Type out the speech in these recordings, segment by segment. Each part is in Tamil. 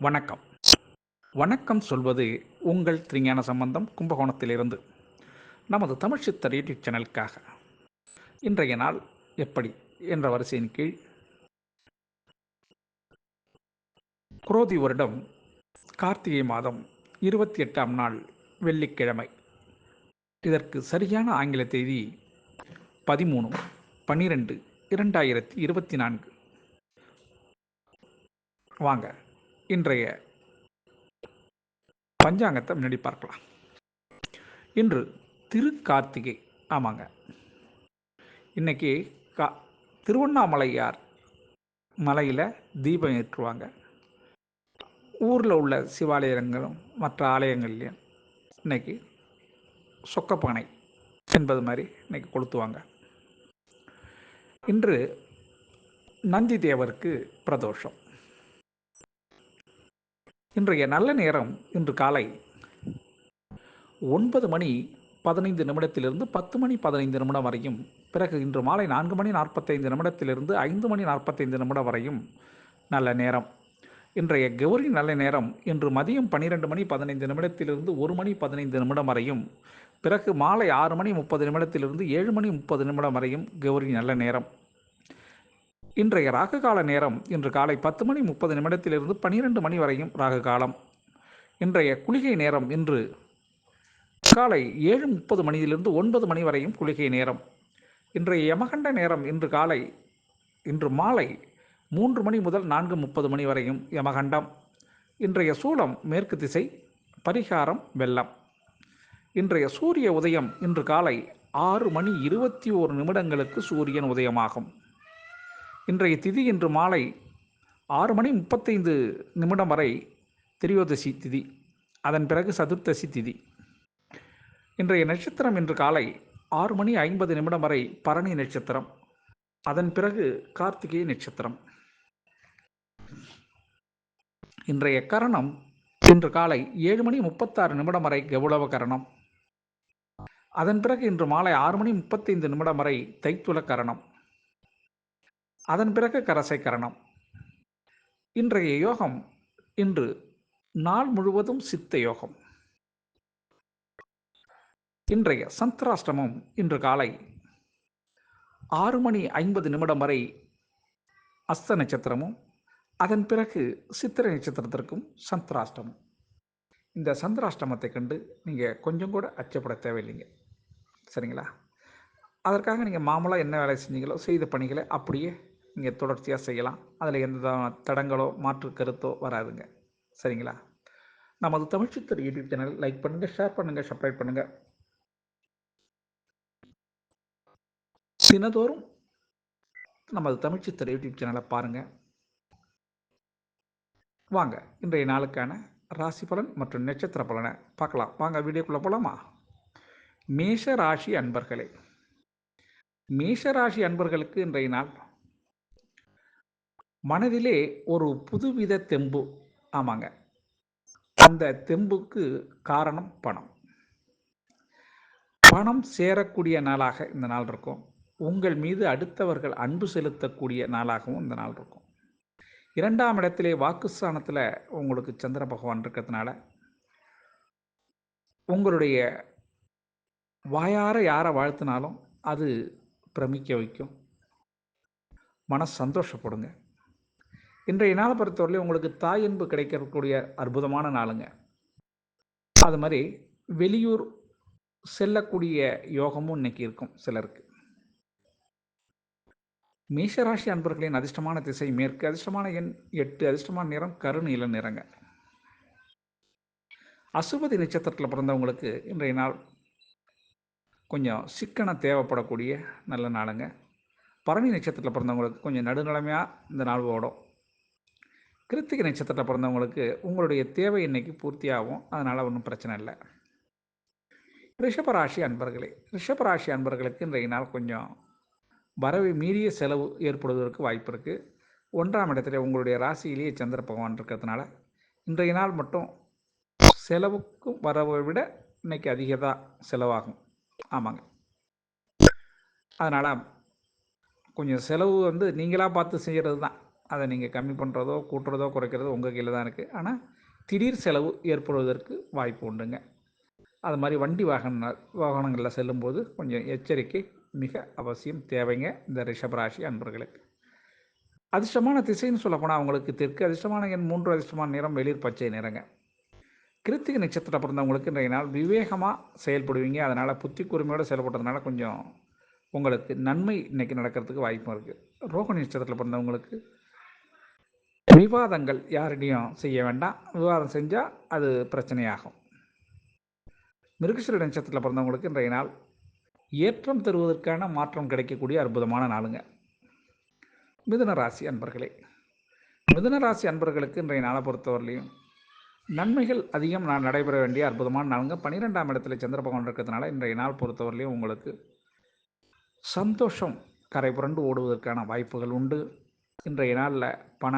வணக்கம். வணக்கம் சொல்வது உங்கள் திருஞான சம்பந்தம் கும்பகோணத்திலிருந்து நமது தமிழ் சித்தர் யூடியூப் சேனலுக்காக. இன்றைய நாள் எப்படி என்ற வரிசையின் கீழ் குரோதி வருடம் கார்த்திகை மாதம் இருபத்தி எட்டாம் நாள் வெள்ளிக்கிழமை. இதற்கு சரியான ஆங்கில தேதி பதிமூணு பன்னிரெண்டு இரண்டாயிரத்தி இருபத்தி நான்கு. வாங்க. இன்றைய பஞ்சாங்கத்தை முன்னாடி பார்க்கலாம். இன்று திருக்கார்த்திகை. ஆமாங்க. இன்னைக்கு கா திருவண்ணாமலையார் மலையில் தீபம் ஏற்றுவாங்க. ஊரில் உள்ள சிவாலயங்களும் மற்ற ஆலயங்கள்லையும் இன்னைக்கு சொக்கப்பானை என்பது மாதிரி இன்னைக்கு கொளுத்துவாங்க. இன்று நந்தி தேவருக்கு பிரதோஷம். இன்றைய நல்ல நேரம் இன்று காலை ஒன்பது மணி பதினைந்து நிமிடத்திலிருந்து பத்து மணி பதினைந்து நிமிடம் வரையும் பிறகு இன்று மாலை நான்கு மணி நாற்பத்தைந்து நிமிடத்திலிருந்து ஐந்து மணி நாற்பத்தைந்து நிமிடம் வரையும் நல்ல நேரம். இன்றைய கௌரி நல்ல நேரம் இன்று மதியம் பன்னிரெண்டு மணி பதினைந்து நிமிடத்திலிருந்து ஒரு மணி பதினைந்து நிமிடம் வரையும் பிறகு மாலை ஆறு மணி முப்பது நிமிடத்திலிருந்து ஏழு மணி முப்பது நிமிடம் வரையும் கௌரி நல்ல நேரம். இன்றைய ராகு கால நேரம் இன்று காலை பத்து மணி முப்பது நிமிடத்திலிருந்து பனிரெண்டு மணி வரையும் ராகு காலம் இன்றைய குளிகை நேரம் இன்று காலை ஏழு முப்பது மணியிலிருந்து ஒன்பது மணி வரையும் குளிகை நேரம். இன்றைய யமகண்ட நேரம் இன்று காலை இன்று மாலை மூன்று மணி முதல் நான்கு முப்பது மணி வரையும் யமகண்டம். இன்றைய சூளம் மேற்கு திசை பரிகாரம் வெள்ளம். இன்றைய சூரிய உதயம் இன்று காலை ஆறு மணி இருபத்தி ஓரு நிமிடங்களுக்கு சூரியன் உதயமாகும். இன்றைய திதி இன்று மாலை ஆறு மணி முப்பத்தைந்து நிமிடம் வரை திரியோதசி திதி. அதன் பிறகு சதுர்த்தசி திதி. இன்றைய நட்சத்திரம் இன்று காலை ஆறு மணி ஐம்பது நிமிடம் வரை பரணி நட்சத்திரம். அதன் பிறகு கார்த்திகை நட்சத்திரம். இன்றைய கரணம் இன்று காலை ஏழு மணி முப்பத்தாறு நிமிடம் வரை கௌளவ கரணம். அதன் பிறகு இன்று மாலை ஆறு மணி முப்பத்தைந்து நிமிடம் வரை தைத்துல கரணம். அதன் பிறகு கரசை கரணம். இன்றைய யோகம் இன்று நாள் முழுவதும் சித்த யோகம். இன்றைய சந்திராஷ்டமம் இன்று காலை ஆறு மணி ஐம்பது நிமிடம் வரை அஸ்த நட்சத்திரமும் அதன் பிறகு சித்திரை நட்சத்திரத்திற்கும் சந்திராஷ்டமம். இந்த சந்திராஷ்டமத்தை கண்டு நீங்கள் கொஞ்சம் கூட அச்சப்பட தேவையில்லைங்க. சரிங்களா? அதற்காக நீங்கள் மாமூலாக என்ன வேலை செஞ்சீங்களோ செய்த பணிகளை அப்படியே நீங்கள் தொடர்ச்சியாக செய்யலாம். அதில் எந்த தடங்களோ மாற்று கருத்தோ வராதுங்க. சரிங்களா? நமது Tamil Siddhar YouTube channel like பண்ணுங்கள் ஷேர் பண்ணுங்கள் சப்ஸ்கிரைப் பண்ணுங்கள் தினதோறும் நமது தமிழ் சித்தர் யூடியூப் சேனலை பாருங்கள் வாங்க இன்றைய நாளுக்கான ராசி பலன் மற்றும் நட்சத்திர பலனை பார்க்கலாம். வாங்க வீடியோக்குள்ளே போகலாமா மேஷ ராசி அன்பர்களே. மேஷ ராசி அன்பர்களுக்கு இன்றைய நாள் மனதிலே ஒரு புதுவித தெம்பு. ஆமாங்க. அந்த தெம்புக்கு காரணம் பணம். பணம் சேரக்கூடிய நாளாக இந்த நாள் இருக்கும். உங்கள் மீது அடுத்தவர்கள் அன்பு செலுத்தக்கூடிய நாளாகவும் இந்த நாள் இருக்கும். இரண்டாம் இடத்திலே வாக்குஸ்தானத்தில் உங்களுக்கு சந்திர பகவான் இருக்கிறதுனால உங்களுடைய வாயார யாரை வாழ்த்தினாலும் அது பிரமிக்க வைக்கும். மன சந்தோஷப்படுங்க. இன்றைய நாளை பொறுத்தவரையிலும் உங்களுக்கு தாய் அன்பு கிடைக்கக்கூடிய அற்புதமான நாளுங்க. அது மாதிரி வெளியூர் செல்லக்கூடிய யோகமும் இன்னைக்கு இருக்கும் சிலருக்கு. மேஷராசி அன்பர்களின் அதிர்ஷ்டமான திசை மேற்கு அதிர்ஷ்டமான எண் எட்டு அதிர்ஷ்டமான நிறம் கருநீல நிறங்க. அசுபதி நட்சத்திரத்தில் பிறந்தவங்களுக்கு இன்றைய நாள் கொஞ்சம் சிக்கனம் தேவைப்படக்கூடிய நல்ல நாளுங்க. பரணி நட்சத்திரத்தில் பிறந்தவங்களுக்கு கொஞ்சம் நடுநிலைமையாக இந்த நாள் ஓடும். கிருத்திகை நட்சத்திரத்தில் பிறந்தவங்களுக்கு உங்களுடைய தேவை இன்னைக்கு பூர்த்தியாகும். அதனால் ஒன்றும் பிரச்சனை இல்லை. ரிஷபராசி அன்பர்களே ரிஷபராசி அன்பர்களுக்கு இன்றைய நாள் கொஞ்சம் வரவை மீறிய செலவு ஏற்படுவதற்கு வாய்ப்பு இருக்குது ஒன்றாம் இடத்துல உங்களுடைய ராசியிலேயே சந்திர பகவான் இருக்கிறதுனால இன்றைய நாள் மட்டும் செலவுக்கும் வரவை விட இன்னைக்கு அதிக தான் செலவாகும். ஆமாங்க. அதனால் கொஞ்சம் செலவு வந்து நீங்களாக பார்த்து செய்கிறது தான் அதை நீங்கள் கம்மி பண்ணுறதோ கூட்டுறதோ குறைக்கிறதோ உங்கள் கையில் தான் இருக்குது ஆனால் திடீர் செலவு ஏற்படுவதற்கு வாய்ப்பு உண்டுங்க. அது மாதிரி வண்டி வாகன வாகனங்களில் செல்லும்போது கொஞ்சம் எச்சரிக்கை மிக அவசியம் தேவைங்க இந்த ரிஷபராசி அன்பர்களுக்கு. அதிர்ஷ்டமான திசைன்னு சொல்லப்போனால் அவங்களுக்கு தெற்கு அதிர்ஷ்டமான எண் மூன்று அதிர்ஷ்டமான நிறம் வெளிர் பச்சை நிறங்க. கிருத்திகை நட்சத்திரம் பிறந்தவங்களுக்கு இன்றைய நாள் விவேகமாக செயல்படுவீங்க. அதனால் புத்தி கூர்மையோடு செயல்படுறதுனால கொஞ்சம் உங்களுக்கு நன்மை இன்றைக்கி நடக்கிறதுக்கு வாய்ப்பும் இருக்குது ரோக நட்சத்திரத்தில் பிறந்தவங்களுக்கு விவாதங்கள் யாரிடையும் செய்ய வேண்டாம். விவாதம் செஞ்சால் அது பிரச்சனையாகும். மிருகசீர நட்சத்திரத்தில் பிறந்தவங்களுக்கு இன்றைய நாள் ஏற்றம் தருவதற்கான மாற்றம் கிடைக்கக்கூடிய அற்புதமான நாளுங்க. மிதுன ராசி அன்பர்களே மிதுன ராசி அன்பர்களுக்கு இன்றைய நாளை பொறுத்தவரையிலையும் நன்மைகள் அதிகம். நான் நடைபெற வேண்டிய அற்புதமான நாளுங்க. பன்னிரெண்டாம் இடத்துல சந்திர பகவான் இருக்கிறதுனால இன்றைய நாள் பொறுத்தவரையிலையும் உங்களுக்கு சந்தோஷம் கரை புரண்டு ஓடுவதற்கான வாய்ப்புகள் உண்டு. இன்றைய நாளில் பண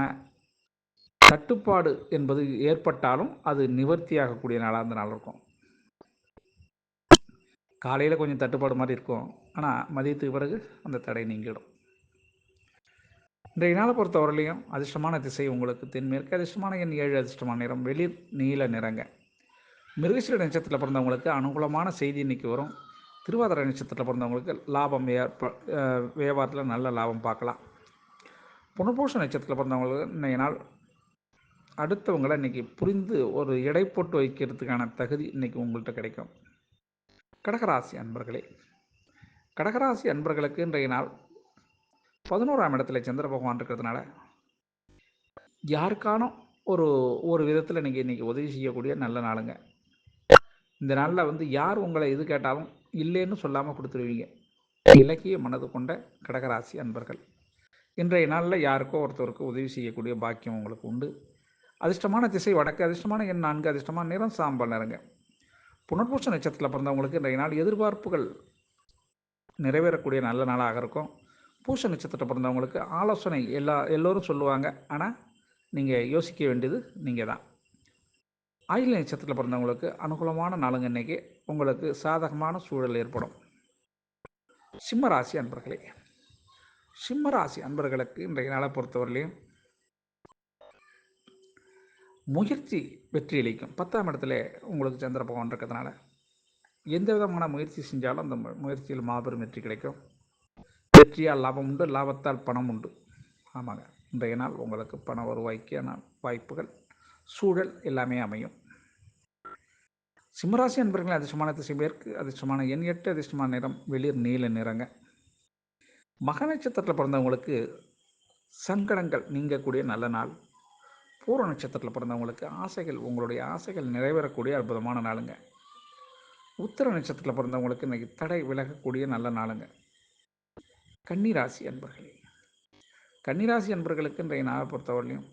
தட்டுப்பாடு என்பது ஏற்பட்டாலும் அது நிவர்த்தியாகக்கூடிய நாளாக அந்த நாள் இருக்கும். காலையில் கொஞ்சம் தட்டுப்பாடு மாதிரி இருக்கும். ஆனால் மதியத்துக்கு பிறகு அந்த தடை நீங்கிடும். இன்றைய நாளை பொறுத்தவரையிலையும் அதிர்ஷ்டமான திசை உங்களுக்கு தென்மேற்கு அதிர்ஷ்டமான எண் ஏழு அதிர்ஷ்டமான நிறம் வெளிர் நீல நிறங்க. மிருகசீர நட்சத்திரத்தில் பிறந்தவங்களுக்கு அனுகூலமான செய்தி இன்னைக்கு வரும். திருவாதிரை நட்சத்திரத்தில் பிறந்தவங்களுக்கு லாபம் ஏற்ப வியாபாரத்தில் நல்ல லாபம் பார்க்கலாம். புனர்பூஷ நட்சத்திரத்தில் பிறந்தவங்களுக்கு இன்றைய நாள் அடுத்தவங்களை இன்றைக்கி புரிந்து ஒரு எடை போட்டு வைக்கிறதுக்கான தகுதி இன்றைக்கி உங்கள்கிட்ட கிடைக்கும். கடகராசி அன்பர்களே கடகராசி அன்பர்களுக்கு இன்றைய நாள் பதினோராம் இடத்துல சந்திர பகவான் இருக்கிறதுனால யாருக்கானும் ஒரு ஒரு விதத்தில் நீங்கள் இன்றைக்கி உதவி செய்யக்கூடிய நல்ல நாளுங்க. இந்த நாளில் வந்து யார் உங்களை இது கேட்டாலும் இல்லைன்னு சொல்லாமல் கொடுத்துருவீங்க. இலக்கிய மனது கொண்ட கடகராசி அன்பர்கள். இன்றைய நாளில் யாருக்கோ ஒருத்தருக்கு உதவி செய்யக்கூடிய பாக்கியம் உங்களுக்கு உண்டு. அதிர்ஷ்டமான திசை வடக்கு அதிர்ஷ்டமான எண் நான்கு அதிர்ஷ்டமான நிறம் சாம்பல் நிறங்க. புனர்பூச நட்சத்திரத்தில் பிறந்தவங்களுக்கு இன்றைய நாள் எதிர்பார்ப்புகள் நிறைவேறக்கூடிய நல்ல நாளாக இருக்கும். பூச நட்சத்திரத்தில் பிறந்தவங்களுக்கு ஆலோசனை எல்லா எல்லோரும் சொல்லுவாங்க. ஆனால் நீங்கள் யோசிக்க வேண்டியது நீங்கள் தான். ஆயுள் நட்சத்திரத்தில் பிறந்தவங்களுக்கு அனுகூலமான நாளுங்க இன்றைக்கி உங்களுக்கு சாதகமான சூழல் ஏற்படும். சிம்ம ராசி அன்பர்களே சிம்ம ராசி அன்பர்களுக்கு இன்றைய நாளை பொறுத்தவரையிலையும் முயற்சி வெற்றி அளிக்கும். பத்தாம் இடத்துல உங்களுக்கு சந்திர பகவான் இருக்கிறதுனால எந்த விதமான முயற்சி செஞ்சாலும் அந்த முயற்சியில் மாபெரும் வெற்றி கிடைக்கும். வெற்றியால் லாபம் உண்டு லாபத்தால் பணம் உண்டு. ஆமாங்க. இன்றைய நாள் உங்களுக்கு பண வருவாய்க்கான வாய்ப்புகள் சூழல் எல்லாமே அமையும். சிம்மராசி அன்பர்கள் அதிர்ஷ்டமான திசை பேருக்கு அதிர்ஷ்டமான எண் எட்டு அதிர்ஷ்டமான நிறம் வெளிர் நீல நிறங்க. மக நட்சத்திரத்தில் பிறந்தவங்களுக்கு சங்கடங்கள் நீங்கக்கூடிய நல்ல நாள். பூர்வ நட்சத்திரத்தில் பிறந்தவங்களுக்கு ஆசைகள் உங்களுடைய ஆசைகள் நிறைவேறக்கூடிய அற்புதமான நாளுங்க. உத்தர நட்சத்திரத்தில் பிறந்தவங்களுக்கு இன்றைக்கி தடை விலகக்கூடிய நல்ல நாளுங்க. கன்னிராசி அன்பர்களே கன்னிராசி அன்பர்களுக்கு இன்றைய நாளை பொறுத்தவரையிலையும்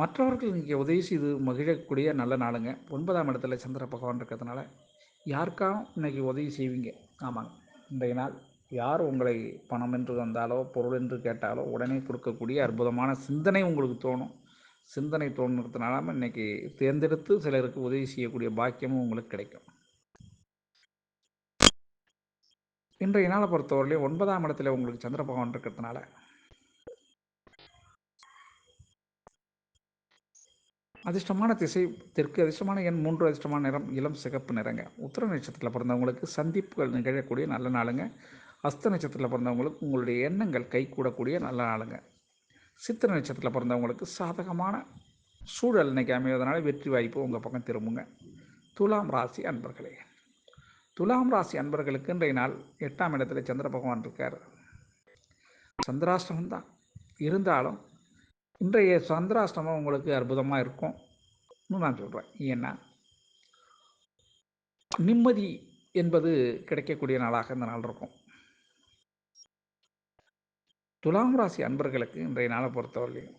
மற்றவர்கள் இங்கே உதவி செய்து மகிழக்கூடிய நல்ல நாளுங்க. ஒன்பதாம் இடத்துல சந்திர பகவான் இருக்கிறதுனால யாருக்காகவும் இன்றைக்கி உதவி செய்வீங்க? ஆமாங்க இன்றைய நாள் யார் உங்களை பணம் என்று வந்தாலோ பொருள் என்று கேட்டாலோ உடனே கொடுக்கக்கூடிய அற்புதமான சிந்தனை உங்களுக்கு தோணும். சிந்தனை தோணுறதுனால இன்றைக்கி தேர்ந்தெடுத்து சிலருக்கு உதவி செய்யக்கூடிய பாக்கியமும் உங்களுக்கு கிடைக்கும். இன்றைய நாளை பொறுத்தவரையிலையும் ஒன்பதாம் இடத்துல உங்களுக்கு சந்திர பகவான் இருக்கிறதுனால. அதிர்ஷ்டமான திசை தெற்கு அதிர்ஷ்டமான எண் மூன்று அதிர்ஷ்டமான நிறம் இளம் சிகப்பு நிறங்க. உத்தர நட்சத்திரத்தில் பிறந்தவங்களுக்கு சந்திப்புகள் நிகழக்கூடிய நல்ல நாளுங்க. அஸ்த நட்சத்திரத்தில் பிறந்தவங்களுக்கு உங்களுடைய எண்ணங்கள் கை கூடக்கூடிய நல்ல நாளுங்க. சித்திர நட்சத்திரத்தில் பிறந்தவங்களுக்கு சாதகமான சூழல் இன்னைக்கு அமைவதனால வெற்றி வாய்ப்பு உங்கள் பக்கம் திரும்புங்க. துலாம் ராசி அன்பர்களே. துலாம் ராசி அன்பர்களுக்கு இன்றைய நாள் எட்டாம் இடத்துல சந்திர பகவான் இருக்கார். சந்திராஷ்டமம் தான். இருந்தாலும் இன்றைய சந்திராஷ்டமம் உங்களுக்கு அற்புதமாக இருக்கும்னு நான் சொல்கிறேன் ஏன்னா நிம்மதி என்பது கிடைக்கக்கூடிய நாளாக இந்த நாள் இருக்கும். துலாம் ராசி அன்பர்களுக்கு இன்றைய நாளை பொறுத்தவரையிலையும்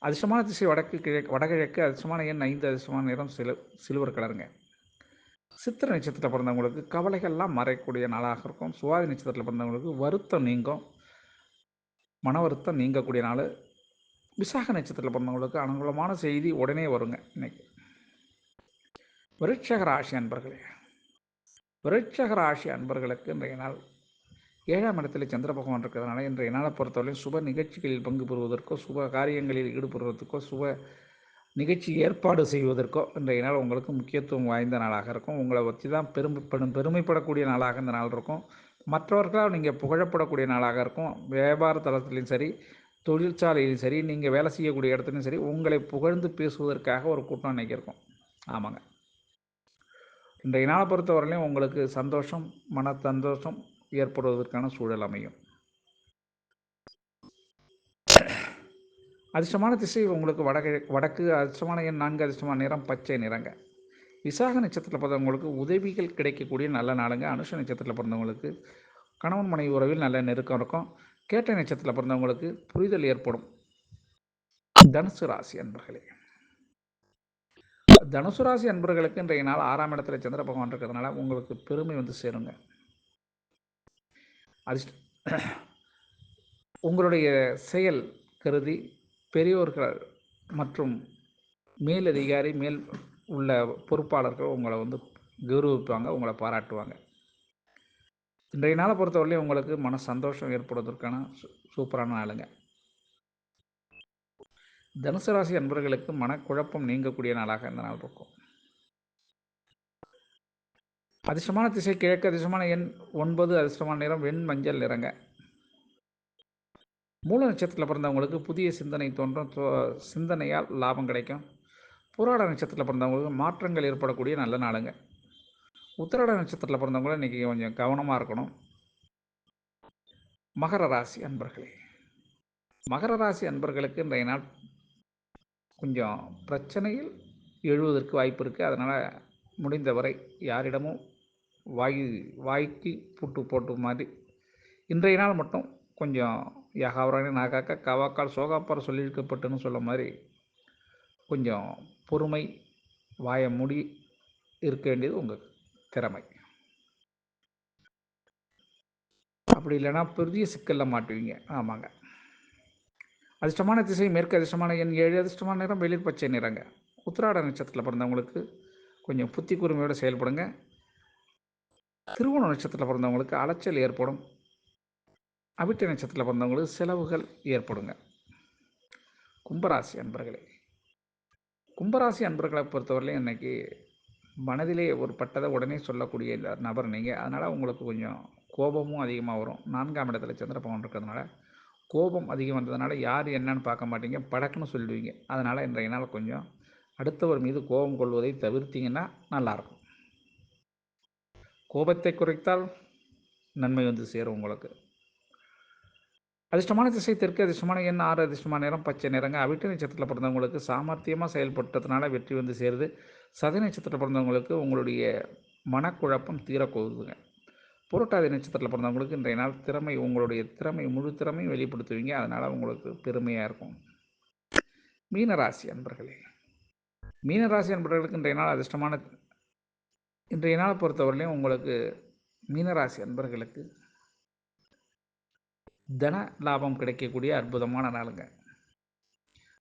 அதிர்ஷ்டமான திசை வடக்கு கிழக்கு வடகிழக்கு அதிர்ஷ்டமான எண் ஐந்து அதிர்ஷ்டமான நிறம் சில சிலுவர் கலருங்க. சித்திர நட்சத்திரத்தில் பிறந்தவங்களுக்கு கவலைகள்லாம் மறையக்கூடிய நாளாக இருக்கும். சுவாதி நட்சத்திரத்தில் பிறந்தவங்களுக்கு வருத்தம் நீங்கும். மன வருத்தம் நீங்கக்கூடிய நாள். விசாக நட்சத்திரத்தில் பிறந்தவங்களுக்கு அனுகூலமான செய்தி உடனே வருங்க இன்னைக்கு. விருட்சக ராசி அன்பர்களே. விருட்சக ராசி அன்பர்களுக்கு இன்றைய நாள் ஏழாம் இடத்துல சந்திர பகவான் இருக்கிறதுனால இன்றைய நாளை பொறுத்தவரையும் சுப நிகழ்ச்சிகளில் பங்கு பெறுவதற்கோ சுப காரியங்களில் ஈடுபடுவதற்கோ சுப நிகழ்ச்சி ஏற்பாடு செய்வதற்கோ இன்றைய நாள் உங்களுக்கு முக்கியத்துவம் வாய்ந்த நாளாக இருக்கும். உங்களை வச்சு தான் பெருமைப்படும் பெருமைப்படக்கூடிய நாளாக இந்த நாள் இருக்கும். மற்றவர்களால் நீங்கள் புகழப்படக்கூடிய நாளாக இருக்கும். வியாபார தளத்திலையும் சரி தொழிற்சாலையிலும் சரி நீங்கள் வேலை செய்யக்கூடிய இடத்துலையும் சரி உங்களை புகழ்ந்து பேசுவதற்காக ஒரு கூட்டம் இன்றைக்கி இருக்கும். ஆமாங்க. இன்றைய நாளை பொறுத்தவரையிலையும் உங்களுக்கு சந்தோஷம் மன சந்தோஷம் ஏற்படுவதற்கான சூழல் அமையும். அதிர்ஷ்டமான திசை உங்களுக்கு வடகிழக்கு வடக்கு அதிர்ஷ்டமான எண் நான்கு அதிர்ஷ்டமான நிறம் பச்சை நிறங்க. விசாக நட்சத்திரத்தில் பிறந்தவங்களுக்கு உதவிகள் கிடைக்கக்கூடிய நல்ல நாளுங்க. அனுஷ நட்சத்திரத்தில் பிறந்தவங்களுக்கு கணவன் மனைவி உறவில் நல்ல நெருக்கம் இருக்கும். கேட்ட நட்சத்திரத்தில் பிறந்தவங்களுக்கு புரிதல் ஏற்படும். தனுசு ராசி அன்பர்களே. தனுசு ராசி அன்பர்களுக்கு இன்றைய நாள் ஆறாம் இடத்துல சந்திர பகவான் இருக்கிறதுனால உங்களுக்கு பெருமை வந்து சேருங்க. அதிர்ஷ்ட உங்களுடைய செயல் கருதி பெரியோர்கள் மற்றும் மேலதிகாரி மேல் உள்ள பொறுப்பாளர்கள் உங்களை வந்து கௌரவிப்பாங்க உங்களை பாராட்டுவாங்க. இன்றைய நாளை பொறுத்தவரையிலையும் உங்களுக்கு மன சந்தோஷம் ஏற்படுவதற்கான சூப்பரான நாளுங்க. தனுசு ராசி அன்பர்களுக்கு மனக்குழப்பம் நீங்கக்கூடிய நாளாக இந்த நாள் இருக்கும். அதிர்ஷ்டமான திசை கிழக்கு அதிர்ஷ்டமான எண் ஒன்பது அதிர்ஷ்டமான நிறம் வெண் மஞ்சள் நிறங்க. மூல நட்சத்திரத்தில் பிறந்தவங்களுக்கு புதிய சிந்தனை தோன்றும். சிந்தனையால் லாபம் கிடைக்கும். புராட நட்சத்திரத்தில் பிறந்தவங்களுக்கு மாற்றங்கள் ஏற்படக்கூடிய நல்ல நாளுங்க. உத்திராட நட்சத்திரத்தில் பிறந்தவங்களும் இன்றைக்கி கொஞ்சம் கவனமாக இருக்கணும். மகர ராசி அன்பர்களே மகர ராசி அன்பர்களுக்கு இன்றைய நாள் கொஞ்சம் பிரச்சனையில் எழுவதற்கு வாய்ப்பு இருக்குது அதனால் முடிந்தவரை யாரிடமும் வாய் வாய்க்கு புட்டு போட்டு மாதிரி. இன்றைய நாள் மட்டும் கொஞ்சம் யகாவரானி நாகாக்க கவாக்கால் சோகாப்பார் சொல்லியிருக்கப்பட்டுன்னு சொல்ல மாதிரி கொஞ்சம் பொறுமை வாய மூடி இருக்க வேண்டியது உங்கள் திறமை. அப்படி இல்லைன்னா பெரிய சிக்கலில் மாட்டுவீங்க. ஆமாங்க. அதிர்ஷ்டமான திசை மேற்கு அதிர்ஷ்டமான எண் ஏழு அதிர்ஷ்டமான நிறம் வெளிர் பச்சை நிறங்க. உத்திராட நட்சத்திரத்தில் பிறந்தவங்களுக்கு கொஞ்சம் புத்தி கூர்மையோடு செயல்படுங்க. திருவோண நட்சத்திரத்தில் பிறந்தவங்களுக்கு அலைச்சல் ஏற்படும். அவிட்ட நட்சத்திரத்தில் பிறந்தவங்களுக்கு செலவுகள் ஏற்படுங்க. கும்பராசி அன்பர்களே கும்பராசி அன்பர்களை பொறுத்தவரையிலையும் இன்றைக்கி மனதிலே ஒரு பட்டதை உடனே சொல்லக்கூடிய நபர் நீங்கள் அதனால் உங்களுக்கு கொஞ்சம் கோபமும் அதிகமாக வரும். நான்காம் இடத்துல சந்திர பவன் இருக்கிறதுனால கோபம் அதிகம் வந்ததுனால யார் என்னன்னு பார்க்க மாட்டீங்க. படக்குன்னு சொல்லுவீங்க. அதனால் இன்றைய நாள் கொஞ்சம் அடுத்தவர் மீது கோபம் கொள்வதை தவிர்த்திங்கன்னா நல்லாயிருக்கும் கோபத்தை குறைத்தால் நன்மை வந்து சேரும் உங்களுக்கு. அதிர்ஷ்டமான திசை தெற்கு அதிர்ஷ்டமான எண் ஆறு அதிர்ஷ்டமான நேரம் பச்சை நேரங்க அவிட்டு நட்சத்திரத்தில் பிறந்தவங்களுக்கு சாமர்த்தியமாக செயல்பட்டதுனால வெற்றி வந்து சேருது. சதி நட்சத்திரத்தில் பிறந்தவங்களுக்கு உங்களுடைய மனக்குழப்பம் தீரக்கோதுங்க புரட்டாதி நட்சத்திரத்தில் பிறந்தவங்களுக்கு இன்றைய நாள் திறமை உங்களுடைய திறமை முழு திறமையும் வெளிப்படுத்துவீங்க. அதனால் உங்களுக்கு பெருமையாக இருக்கும். மீனராசி அன்பர்களே. மீனராசி அன்பர்களுக்கு இன்றைய நாள் அதிர்ஷ்டமான இன்றைய நாளை பொறுத்தவரையிலையும் உங்களுக்கு மீனராசி அன்பர்களுக்கு தன லாபம் கிடைக்கக்கூடிய அற்புதமான நாளுங்க.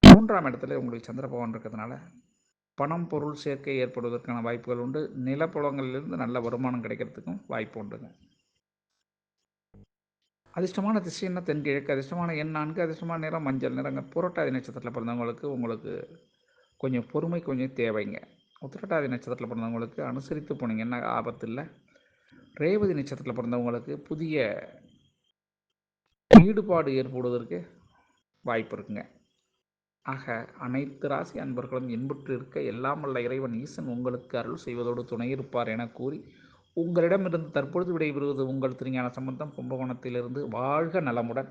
மூன்றாம் இடத்துல உங்களுக்கு சந்திர பகவான் இருக்கிறதுனால பணம் பொருள் சேர்க்கை ஏற்படுவதற்கான வாய்ப்புகள் உண்டு. நிலப்புலங்களிலிருந்து நல்ல வருமானம் கிடைக்கிறதுக்கும் வாய்ப்பு உண்டுங்க. அதிர்ஷ்டமான திசைன்னா தென்கிழக்கு. அதிர்ஷ்டமான எண் நான்கு அதிர்ஷ்டமான நிறம் மஞ்சள் நிறங்க. புரட்டாதி நட்சத்திரத்தில் பிறந்தவங்களுக்கு உங்களுக்கு கொஞ்சம் பொறுமை கொஞ்சம் தேவைங்க. உத்திரட்டாதி நட்சத்திரத்தில் பிறந்தவங்களுக்கு அனுசரித்து போனீங்கன்னா ஆபத்து இல்லை? ரேவதி நட்சத்திரத்தில் பிறந்தவங்களுக்கு புதிய ஈடுபாடு ஏற்படுவதற்கு வாய்ப்பு இருக்குங்க. ஆக அனைத்து ராசி அன்பர்களும் இன்புற்று இருக்க எல்லாம் வல்ல இறைவன் ஈசன் உங்களுக்கு அருள் செய்வதோடு துணை இருப்பார் என கூறி உங்களிடமிருந்து தற்பொழுது விடைபெறுவது உங்கள் திருஞான சம்பந்தம். கும்பகோணத்திலிருந்து வாழ்க நலமுடன்.